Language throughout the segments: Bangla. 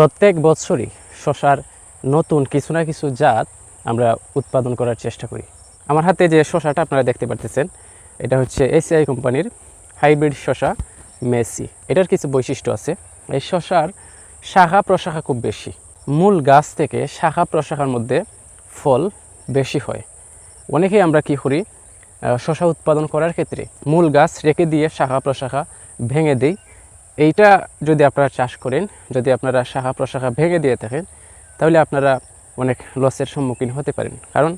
প্রত্যেক বছরই শশার নতুন কিছু না কিছু জাত আমরা উৎপাদন করার চেষ্টা করি। আমার হাতে যে শশাটা আপনারা দেখতে পারতেছেন, এটা হচ্ছে এসিআই কোম্পানির হাইব্রিড শশা মেসি। এটার কিছু বৈশিষ্ট্য আছে। এই শশার শাখা প্রশাখা খুব বেশি। মূল গাছ থেকে শাখা প্রশাখার মধ্যে ফল বেশি হয়। অনেকেই আমরা কি করি শশা উৎপাদন করার ক্ষেত্রে মূল গাছ রেখে দিয়ে শাখা প্রশাখা ভেঙে দিই। এইটা যদি আপনারা চাষ করেন, যদি আপনারা শাখা প্রশাখা ভেঙে দিয়ে থাকেন, তাহলে আপনারা অনেক লসের সম্মুখীন হতে পারেন। কারণ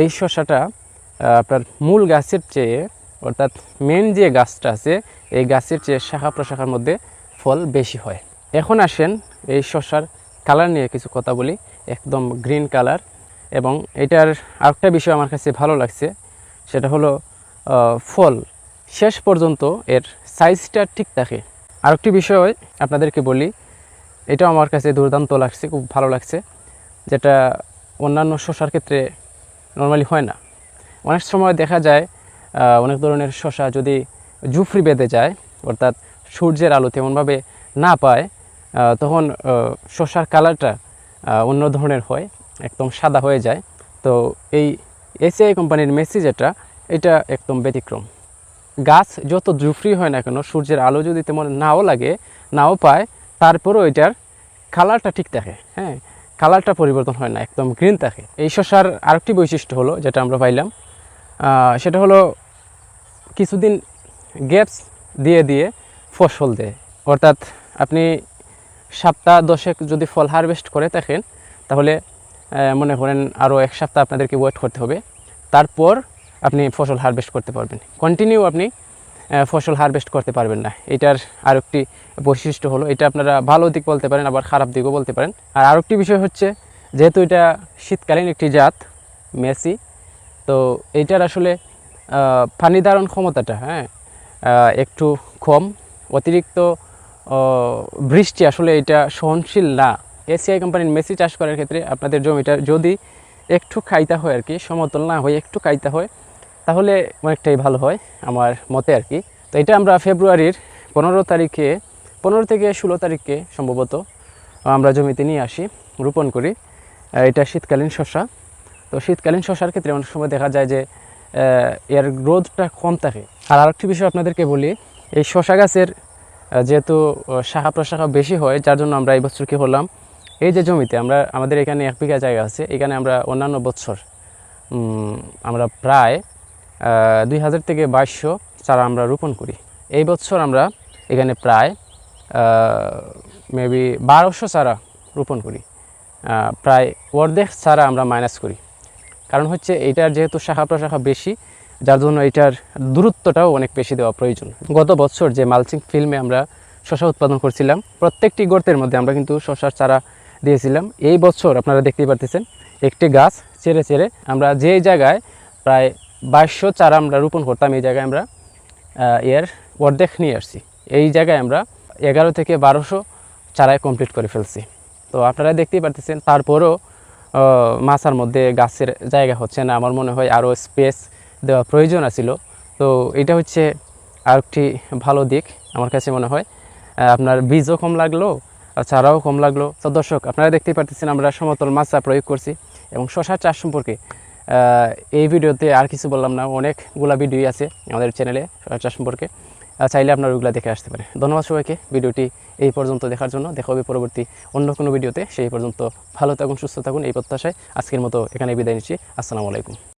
এই শশাটা আপনার মূল গাছের চেয়ে, অর্থাৎ মেন যে গাছটা আছে, এই গাছের চেয়ে শাখা প্রশাখার মধ্যে ফল বেশি হয়। এখন আসেন এই শশার কালার নিয়ে কিছু কথা বলি, একদম গ্রিন কালার এবং এটার আরেকটা বিষয় আমার কাছে ভালো লাগছে, সেটা হলো ফল। শেষ পর্যন্ত এর সাইজটা ঠিক থাকে। আরেকটি বিষয় আপনাদেরকে বলি, এটাও আমার কাছে দুর্দান্ত লাগছে, খুব ভালো লাগছে, যেটা অন্যান্য শশার ক্ষেত্রে নর্মালি হয় না। অনেক সময় দেখা যায় অনেক ধরনের শশা যদি জুফরি বেঁধে যায়, অর্থাৎ সূর্যের আলো তেমনভাবে না পায় তখন শশার কালারটা অন্য ধরনের হয়, একদম সাদা হয়ে যায়। তো এই এসিআই কোম্পানির মেসি যেটা, এটা একদম ব্যতিক্রম। গাছ যত জুফরি হয় না কেন, সূর্যের আলো যদি তেমন নাও লাগে, নাও পায়, তারপরেও এটার কালারটা ঠিক থাকে হ্যাঁ? কালারটা পরিবর্তন হয় না, একদম গ্রিন থাকে। এই শসার আরেকটি বৈশিষ্ট্য হলো, যেটা আমরা পাইলাম সেটা হলো কিছুদিন গ্যাপস দিয়ে দিয়ে ফসল দেয়। অর্থাৎ আপনি সপ্তাহ দশেক যদি ফল হারভেস্ট করে থাকেন, তাহলে মনে করেন আরও এক সপ্তাহ আপনাদেরকে ওয়েট করতে হবে। তারপর আপনি ফসল হারভেস্ট করতে পারবেন। কন্টিনিউ আপনি ফসল হারভেস্ট করতে পারবেন না। এটার আরেকটি বৈশিষ্ট্য হলো, এটা আপনারা ভালো দিক বলতে পারেন, আবার খারাপ দিকও বলতে পারেন। আর আরেকটি বিষয় হচ্ছে, যেহেতু এটা শীতকালীন একটি জাত, মেসি, তো এইটার আসলে পানি ধারণ ক্ষমতাটা হ্যাঁ একটু কম। অতিরিক্ত বৃষ্টি আসলে এটা সহনশীল না। এসিআই কোম্পানির মেসি চাষ করার ক্ষেত্রে আপনাদের জমিটা যদি একটু খাইতে হয় আর কি, সমতল না হয়ে একটু খাইতে হয়, তাহলে অনেকটাই ভালো হয় আমার মতে আর কি। তো এটা আমরা ফেব্রুয়ারির পনেরো তারিখে, পনেরো থেকে ষোলো তারিখে সম্ভবত আমরা জমিতে নিয়ে আসি, রোপণ করি। এটা শীতকালীন শস্য তো শীতকালীন শশার ক্ষেত্রে অনেক সময় দেখা যায় যে এর গ্রোথটা কম থাকে। আর আরেকটি বিষয় আপনাদেরকে বলি, এই শশা গাছের যেহেতু শাখা প্রশাখা বেশি হয়, যার জন্য আমরা এই বছর কী করলাম এই যে জমিতে আমরা, আমাদের এখানে এক বিঘা জায়গা আছে, এখানে আমরা অন্যান্য বছর আমরা প্রায় দুই হাজার থেকে বাইশশো চারা আমরা রোপণ করি। এই বছর আমরা এখানে প্রায় মেবি বারোশো চারা রোপণ করি। প্রায় অর্ধেক চারা আমরা মাইনাস করি। কারণ হচ্ছে এটার যেহেতু শাখা প্রশাখা বেশি, যার জন্য এটার দূরত্বটাও অনেক বেশি দেওয়া প্রয়োজন। গত বছর যে মালচিং ফিল্মে আমরা শশা উৎপাদন করছিলাম, প্রত্যেকটি গর্তের মধ্যে আমরা কিন্তু শশার চারা দিয়েছিলাম। এই বছর আপনারা দেখতেই পারতেছেন, একটি গাছ চেড়ে চেড়ে আমরা যে জায়গায় প্রায় বাইশশো চারা আমরা রোপণ করতাম, এই জায়গায় আমরা এর অর্ধেক নিয়ে আসছি। এই জায়গায় আমরা এগারো থেকে বারোশো চারায় কমপ্লিট করে ফেলছি। তো আপনারা দেখতেই পারতেছেন, তারপরও মাছার মধ্যে গাছের জায়গা হচ্ছে না। আমার মনে হয় আরও স্পেস দেওয়া প্রয়োজন আছিল। তো এটা হচ্ছে আরেকটি ভালো দিক, আমার কাছে মনে হয়। আপনার বীজও কম লাগল চারাও কম লাগল। তো দর্শক, আপনারা দেখতেই পারতেছেন আমরা সমতল মাছা প্রয়োগ করছি এবং শশা চাষ সম্পর্কে এই ভিডিওতে আর কিছু বললাম না, অনেকগুলা ভিডিও আছে আমাদের চ্যানেলে শশা চাষ সম্পর্কে। চাইলে আপনারা ওইগুলো দেখে আসতে পারেন। ধন্যবাদ সবাইকে, ভিডিওটি এই পর্যন্ত দেখার জন্য। দেখা হবে পরবর্তী অন্য কোনো ভিডিওতে। সেই পর্যন্ত ভালো থাকুন, সুস্থ থাকুন, এই প্রত্যাশায় আজকের মতো এখানে বিদায় নিচ্ছি। আসসালামু আলাইকুম।